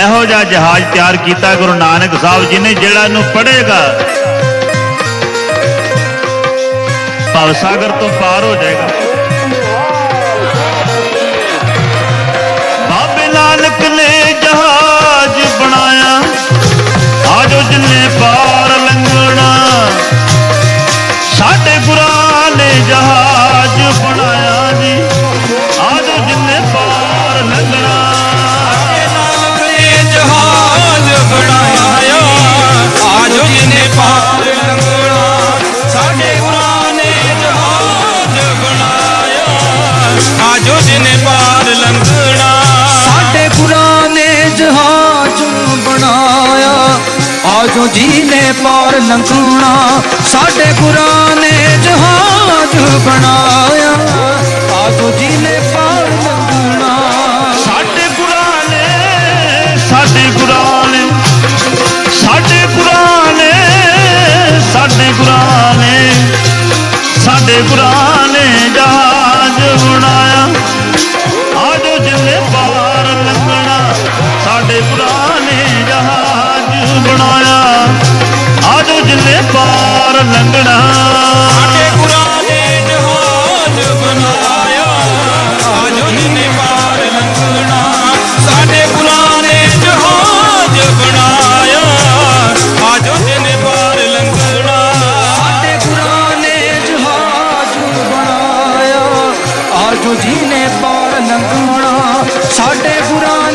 ਇਹੋ ਜਿਹਾ ਜਹਾਜ਼ ਤਿਆਰ ਕੀਤਾ ਗੁਰੂ ਨਾਨਕ ਸਾਹਿਬ ਜੀ ਨੇ, ਜਿਹੜਾ ਇਹਨੂੰ ਪੜ੍ਹੇਗਾ। ਭਵ ਸਾਗਰ ਤੋਂ ਪਾਰ ਹੋ ਜਾਏਗਾ। ਬਾਬੇ ਨਾਨਕ ਨੇ ਜੀ ਨੇ ਪਾਰ ਲੰਘਣਾ, ਸਾਡੇ ਗੁਰਾਂ ਨੇ ਜਹਾਜ਼ ਬਣਾਇਆ। ਆਜੋ ਜੀ ਨੇ ਪਾਰ ਲੰਘਣਾ, ਸਾਡੇ ਗੁਰਾਂ ਨੇ ਸਾਡੇ ਗੁਰਾਂ ਨੇ ਸਾਡੇ ਗੁਰਾਂ ਨੇ ਸਾਡੇ ਗੁਰਾਂ ਨੇ ਸਾਡੇ ਗੁਰਾਂ ਨੇ ਜਹਾਜ਼ ਬਣਾਇਆ। ਆਜੋ ਜਿੰਨੇ ਪਾਰ ਲੰਘਣਾ, ਸਾਡੇ ਗੁਰਾਂ ਪਾਰ ਲੰਘਣਾ। ਸਾਡੇ ਗੁਰਾਂ ਨੇ ਜਹਾਜ ਬਣਾਇਆ। ਆਜੋ ਨੇ ਪਾਰ ਲੰਘਣਾ। ਸਾਡੇ ਗੁਰਾਂ ਨੇ ਜਹਾਜ ਬਣਾਇਆ। ਆਜੋ ਨੇ ਪਾਰ ਲੰਘਣਾ। ਸਾਡੇ ਗੁਰਾਂ ਨੇ ਜਹਾਜ ਬਣਾਇਆ। ਆਜੋ ਨੇ ਪਾਰ ਲੰਘਣਾ। ਸਾਡੇ ਗੁਰਾਂ